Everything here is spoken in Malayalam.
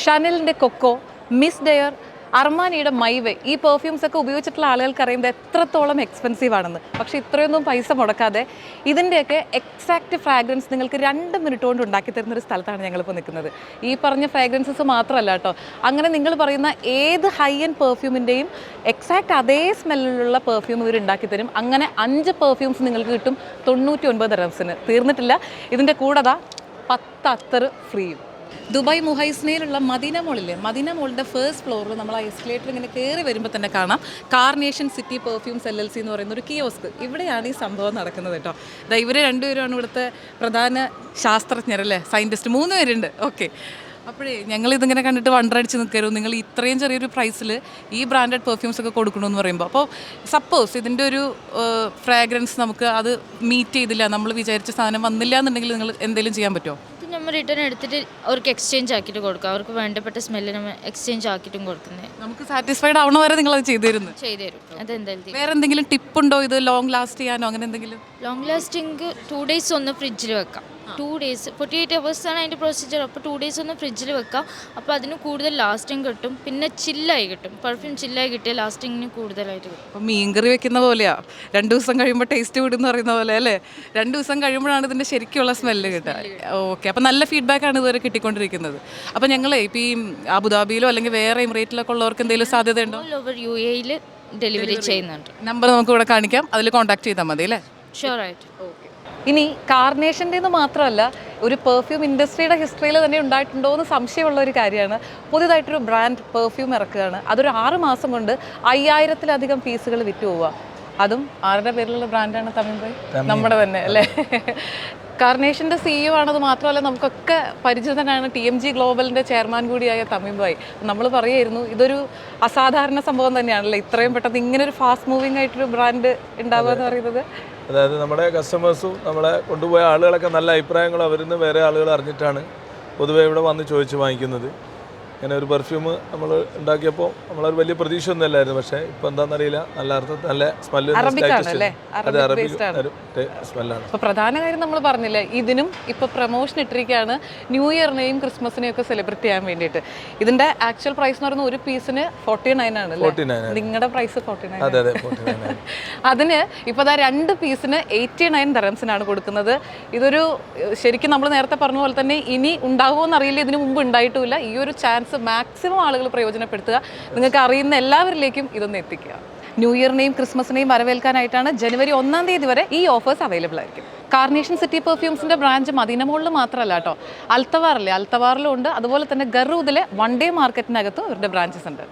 ഷനലിന്റെ കൊക്കോ മിസ് ഡെയർ അർമാനിയുടെ മൈവേ ഈ പെർഫ്യൂംസ് ഒക്കെ ഉപയോഗിച്ചിട്ടുള്ള ആളുകൾക്ക് അറിയുന്നത് എത്രത്തോളം എക്സ്പെൻസീവ് ആണെന്ന്. പക്ഷേ ഇത്രയൊന്നും പൈസ മുടക്കാതെ ഇതിന്റെയൊക്കെ എക്സാക്റ്റ് ഫ്രാഗ്രൻസ് നിങ്ങൾക്ക് രണ്ട് മിനിറ്റ് കൊണ്ട് ഉണ്ടാക്കി തരുന്ന ഒരു സ്ഥലത്താണ് ഞങ്ങളിപ്പോൾ നിൽക്കുന്നത്. ഈ പറഞ്ഞ ഫ്രാഗ്രൻസസ് മാത്രമല്ല കേട്ടോ. അങ്ങനെ നിങ്ങൾ പറയുന്ന ഏത് ഹൈ എൻഡ് പെർഫ്യൂമിന്റെയും എക്സാക്റ്റ് അതേ സ്മെല്ലിലുള്ള പെർഫ്യൂം ഇവർ ഉണ്ടാക്കി തരും. അങ്ങനെ അഞ്ച് പെർഫ്യൂംസ് നിങ്ങൾക്ക് കിട്ടും തൊണ്ണൂറ്റി ഒൻപത് റംസിന് തീർന്നിട്ടില്ല. ഇതിന്റെ കൂടെ പത്ത് അത്തർ ഫ്രീയും ദുബായ് മുഹൈസ്നയിലുള്ള മദീന മോളിൽ മദീന മോളിന്റെ ഫസ്റ്റ് ഫ്ലോറിൽ നമ്മൾ ആ എസ്കലേറ്റർ ഇങ്ങനെ കയറി വരുമ്പോൾ തന്നെ കാണാം. Carnation City Perfumes L L C എന്ന് പറയുന്ന ഒരു കിയോസ്ക് ഇവിടെയാണ് ഈ സംഭവം നടക്കുന്നത് കേട്ടോ. അതാ ഇവർ രണ്ടുപേരുമാണ് ഇവിടുത്തെ പ്രധാന ശാസ്ത്രജ്ഞരല്ലേ? സയന്റിസ്റ്റ് മൂന്ന് പേരുണ്ട്. ഓക്കെ അപ്പോഴേ ഞങ്ങൾ ഇതിങ്ങനെ കണ്ടിട്ട് വണ്ടറടിച്ച് നിൽക്കരുത് നിങ്ങൾ ഇത്രയും ചെറിയൊരു പ്രൈസിൽ ഈ ബ്രാൻഡഡ് പെർഫ്യൂംസ് ഒക്കെ കൊടുക്കണമെന്ന് പറയുമ്പോൾ അപ്പോൾ സപ്പോസ് ഇതിന്റെ ഒരു ഫ്രാഗ്രൻസ് നമുക്ക് അത് മീറ്റ് ചെയ്തില്ല. നമ്മൾ വിചാരിച്ച സാധനം വന്നില്ല എന്നുണ്ടെങ്കിൽ നിങ്ങൾ എന്തെങ്കിലും ചെയ്യാൻ പറ്റുമോ നമ്മൾ റിട്ടേൺ എടുത്തിട്ട് അവർക്ക് എക്സ്ചേഞ്ച് ആക്കിയിട്ട് കൊടുക്കുക അവർക്ക് വേണ്ടപ്പെട്ട സ്മെല്ല് നമ്മൾ എക്സ്ചേഞ്ച് ആക്കിയിട്ടും കൊടുക്കുന്നത് നമുക്ക് സാറ്റിസ്ഫൈഡ് ആവണ വരെ നിങ്ങൾ അത് ചെയ്തു തരുന്നു ചെയ്തു തരും അതെന്തായാലും വേറെ എന്തെങ്കിലും ടിപ്പ് ഉണ്ടോ ഇത്? ലോങ് ലാസ്റ്റ് ചെയ്യാനോ അങ്ങനെ എന്തെങ്കിലും? ലോങ് ലാസ്റ്റിംഗ് ടു ഡേയ്സ് ഒന്ന് ഫ്രിഡ്ജിൽ വെക്കാം. ടു ഡേയ്സ് ഫോർട്ടി എയ്റ്റ് ആണ് അതിന്റെ പ്രൊസീജിയർ അപ്പോൾ ടു ഡേയ്സ് ഒന്ന് ഫ്രിഡ്ജിൽ വെക്കാം. അപ്പോൾ അതിന് കൂടുതൽ ലാസ്റ്റിംഗ് കിട്ടും. പിന്നെ ചില്ലായി കിട്ടും. പെർഫ്യൂം ചില്ലായി കിട്ടിയാൽ ലാസ്റ്റിങ്ങിന് കൂടുതലായിട്ട് കിട്ടും. മീൻ മീൻകറി വെക്കുന്ന പോലെയാ. രണ്ട് ദിവസം കഴിയുമ്പോൾ ടേസ്റ്റ് വിടുന്ന പറയുന്ന പോലെ അല്ലേ? രണ്ട് ദിവസം കഴിയുമ്പോഴാണ് ഇതിന്റെ ശരിക്കുള്ള സ്മെല്ല് കിട്ടുക. ഓക്കെ അപ്പോൾ നല്ല ഫീഡ്ബാക്കാണ് ആണ് ഇതുവരെ കിട്ടിക്കൊണ്ടിരിക്കുന്നത്. അപ്പോൾ ഞങ്ങളെ ഇപ്പോൾ ഈ അബുദാബിയിലോ അല്ലെങ്കിൽ വേറെ എമിറേറ്റിലൊക്കെ ഉള്ളവർക്ക് എന്തെങ്കിലും സാധ്യതയുണ്ടോ? ഓൾ ഓവർ യു എയിൽ ഡെലിവറി ചെയ്യുന്നുണ്ട്. നമ്പർ നമുക്ക് ഇവിടെ കാണിക്കാം. അതിൽ കോൺടാക്ട് ചെയ്താൽ മതി അല്ലേ? ഷുവറായിട്ട് ഇനി കാർണേഷന്റെ എന്ന് മാത്രമല്ല ഒരു പെർഫ്യൂം ഇൻഡസ്ട്രിയുടെ ഹിസ്റ്ററിയിൽ തന്നെ ഉണ്ടായിട്ടുണ്ടോ എന്ന് സംശയമുള്ള ഒരു കാര്യമാണ്. പുതിയതായിട്ടൊരു ബ്രാൻഡ് പെർഫ്യൂം ഇറക്കുകയാണ്. അതൊരു ആറ് മാസം കൊണ്ട് അയ്യായിരത്തിലധികം പീസുകൾ വിറ്റ് പോവുക. അതും ആരുടെ പേരിലുള്ള ബ്രാൻഡാണ് തമിഴ് ഭായ് നമ്മുടെ തന്നെ അല്ലേ? കാർനേഷന്റെ സിഇഒ ആണത് മാത്രമല്ല നമുക്കൊക്കെ പരിചിതനാണ് ടി എം ജി ഗ്ലോബലിന്റെ ചെയർമാൻ കൂടിയായ തമിഴ് ഭായ്. നമ്മൾ പറയായിരുന്നു ഇതൊരു അസാധാരണ സംഭവം തന്നെയാണല്ലേ? ഇത്രയും പെട്ടെന്ന് ഇങ്ങനെ ഒരു ഫാസ്റ്റ് മൂവിങ് ആയിട്ടൊരു ബ്രാൻഡ് ഉണ്ടാവുക എന്ന് പറയുന്നത്. അതായത് നമ്മുടെ കസ്റ്റമേഴ്സും നമ്മളെ കൊണ്ടുപോയ ആളുകളൊക്കെ നല്ല അഭിപ്രായങ്ങൾ അവരിൽ നിന്ന് വേറെ ആളുകൾ അറിഞ്ഞിട്ടാണ് പൊതുവേ ഇവിടെ വന്ന് ചോദിച്ച് വാങ്ങിക്കുന്നത്. ഇങ്ങനെ ഒരു പെർഫ്യൂം നമ്മൾ ഉണ്ടാക്കിയപ്പോൾ നമ്മളൊരു വലിയ പ്രതീക്ഷ ഒന്നും അല്ലായിരുന്നു. പക്ഷേ ഇപ്പൊ എന്താണെന്നറിയില്ല. നല്ല അർത്ഥത്തിൽ നല്ല സ്മെല്ല് അത് അറബിക്. സ്മെല്ലാണ് അപ്പോൾ പ്രധാന കാര്യം നമ്മൾ പറഞ്ഞില്ലേ ഇതിനും ഇപ്പോൾ പ്രൊമോഷൻ ഇട്ടിരിക്കുകയാണ് ന്യൂ ഇയറിനെയും ക്രിസ്മസിനെയും ഒക്കെ സെലിബ്രേറ്റ് ചെയ്യാൻ വേണ്ടിയിട്ട്. ഇതിന്റെ ആക്ച്വൽ പ്രൈസ് എന്ന് പറയുന്നത് ഒരു പീസിന് ഫോർട്ടി നയൻ ആണ് അല്ലേ? 49 നിങ്ങളുടെ പ്രൈസ് ഫോർട്ടി നയൻ അതെ അതെ 49 അതിന് ഇപ്പോൾ ദാ രണ്ട് പീസിന് എയ്റ്റി നയൻ ദറംസിനാണ് കൊടുക്കുന്നത്. ഇതൊരു ശരിക്കും നമ്മൾ നേരത്തെ പറഞ്ഞ പോലെ തന്നെ ഇനി ഉണ്ടാകുമോ എന്നറിയില്ല ഇതിനു മുമ്പ് ഉണ്ടായിട്ടുമില്ല ഈ ഒരു ചാൻസ് മാക്സിമം ആളുകൾ പ്രയോജനപ്പെടുത്തുക. നിങ്ങൾക്ക് അറിയുന്ന എല്ലാവരിലേക്കും ഇതൊന്ന് എത്തിക്കുക. ന്യൂ ഇയറിനെയും ക്രിസ്മസിനെയും വരവേൽക്കാനായിട്ടാണ് ജനുവരി ഒന്നാം തീയതി വരെ ഈ ഓഫേഴ്സ് അവൈലബിൾ ആയിരിക്കും. കാർണേഷൻ സിറ്റി പെർഫ്യൂംസിന്റെ ബ്രാഞ്ച് മദീന മോളിൽ മാത്രമല്ല കേട്ടോ. അൽത്തവാറിലെ അൽത്തവാറിലും ഉണ്ട്. അതുപോലെ തന്നെ ഗറൂദിലെ വൺ ഡേ മാർക്കറ്റിനകത്തും ഇവരുടെ ബ്രാഞ്ചസ് ഉണ്ട്.